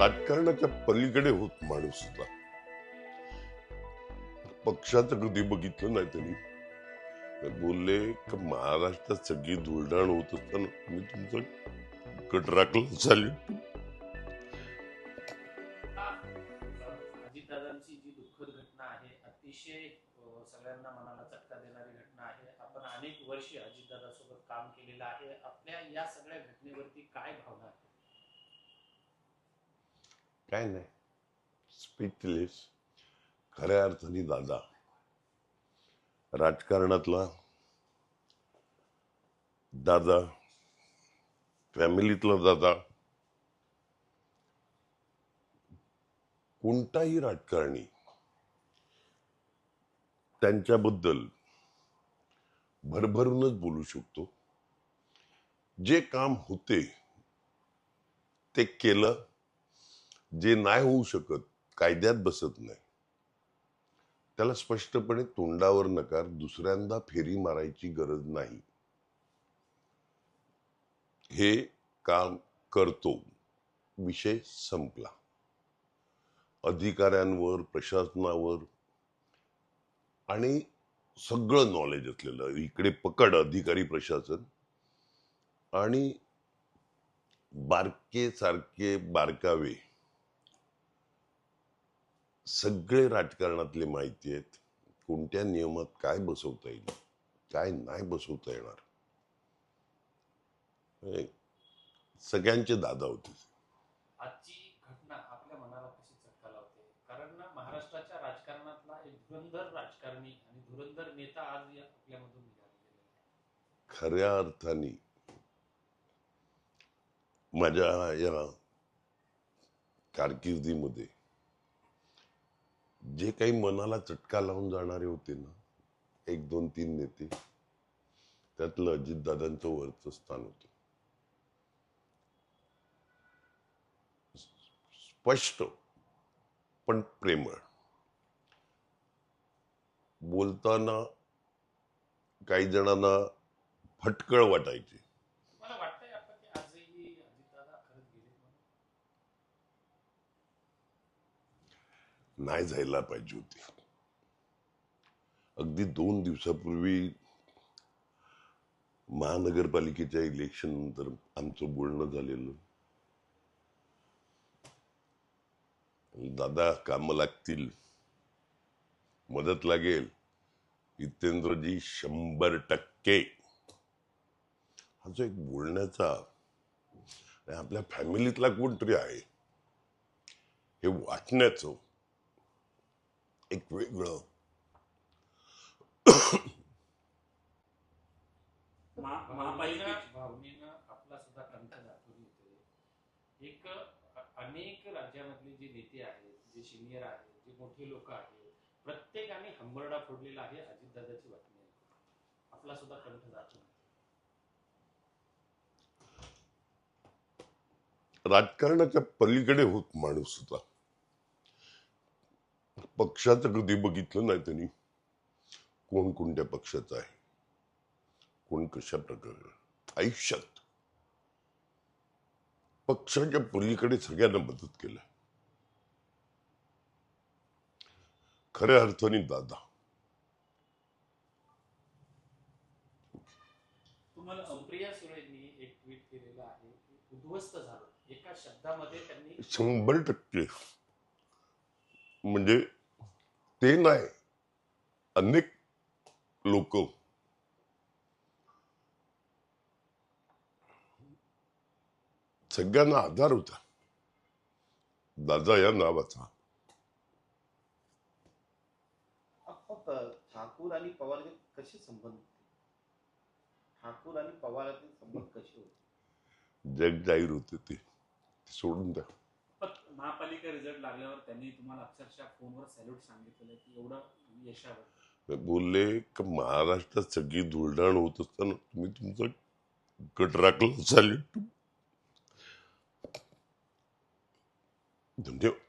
राजकारणाच्या पलीकडे होत माणूस होता. पक्षाचं कधी बघितलं नाही त्यांनी. बोलले का महाराष्ट्रात सगळी धुळधाण होत असताना मी तुमचं कट राखलं चालेल अतिशय सगळ्यांना मनाला चटका देणारी घटना आहे. आपण अनेक वर्षे अजितदादासोबत काम केलेलं आहे. आपल्या या सगळ्या घटनेवरती काय भावना आहे? काय नाही. स्पीचलेस खऱ्या अर्थाने दादा. राजकारणातला दादा फॅमिलीतला दादा कोणताही राजकारणी त्यांच्याबद्दल भरभरूनच बोलू शकतो. जे काम होते ते केलं. जे नाही होऊ शकत कायद्यात बसत नाही. त्याला स्पष्टपणे तोंडावर नकार दुसऱ्यांदा फेरी मारायची गरज नाही. हे काम करतो. विषय संपला. अधिकाऱ्यांवर प्रशासनावर आणि सगळं नॉलेज असलेलं इकडे पकड अधिकारी प्रशासन आणि बारके सारखे बारकावे सगळे राजकारणातले माहिती आहेत. कोणत्या नियमात काय बसवता येईल? काय नाही बसवता येणार? सगळ्यांचे दादा होते. आजची घटना आपल्या मनाला कशी चटका लावते? कारण ना महाराष्ट्राच्या राजकारणातला एक धुरंधर राजकारणी आणि धुरंधर नेता आज आपल्यामधून खऱ्या अर्थाने माझ्या या कारकिर्दीमध्ये जे काही मनाला चटका लावून जाणारे होते ना एक दोन तीन नेते त्यातलं अजितदादांचं वरचं स्थान होतं. स्पष्ट पण प्रेमळ. बोलताना काही जणांना फटकळ वाटायची. नाही जायला पाहिजे होती. अगदी दोन दिवसापूर्वी महानगरपालिकेच्या इलेक्शन नंतर आमचं बोलणं झालेलं. दादा कामं लागतील. मदत लागेल. जितेंद्रजी शंभर टक्के. हा जो एक बोलण्याचा आपल्या फॅमिलीतला कोणतरी आहे हे वाटण्याचं एक वेगळं महा- भावनेनं आपला सुद्धा कंठ दाखवली होते एक अनेक राज्यामधले जे नेते आहेत जे सिनियर आहेत जे मोठे लोक आहेत प्रत्येकाने हंबरडा फोडलेला आहे अजितदादाची बातमी. आपला सुद्धा कंठ दाखवला राजकारणाच्या पलीकडे होत माणूस होता पक्षाचं कधी बघितलं नाही त्यांनी. कोण कोणत्या पक्षाचा आहे? कोण कशा प्रकारे आयुष्यात. पक्षाच्या पलीकडे सगळ्यांना मदत केलं. खऱ्या अर्थाने दादा. तुम्हाला अ, सुप्रिया सुळेंनी एक ट्विट केलेलं आहे की उद्ध्वस्त झालं. एका शब्दामध्ये त्यांनी शंभर टक्के. म्हणजे ते नाही अनेक लोक सगळ्यांना आधार होता दादा या नावाचा ठाकूर आणि पवार कसे संबंध ठाकूर आणि पवाराचे संबंध कसे होते जग जाहीर होते ते सोडून द्या महापालिका रिझल्ट लागल्यावर त्यांनी तुम्हाला अक्षरशः फोनवर सॅल्यूट सांगितलेलं की एवढं यशावर. बोलले का महाराष्ट्रात सगळी धुळधाण होत असताना तुम्ही तुमचं गट राखलं चालेल धन्यवाद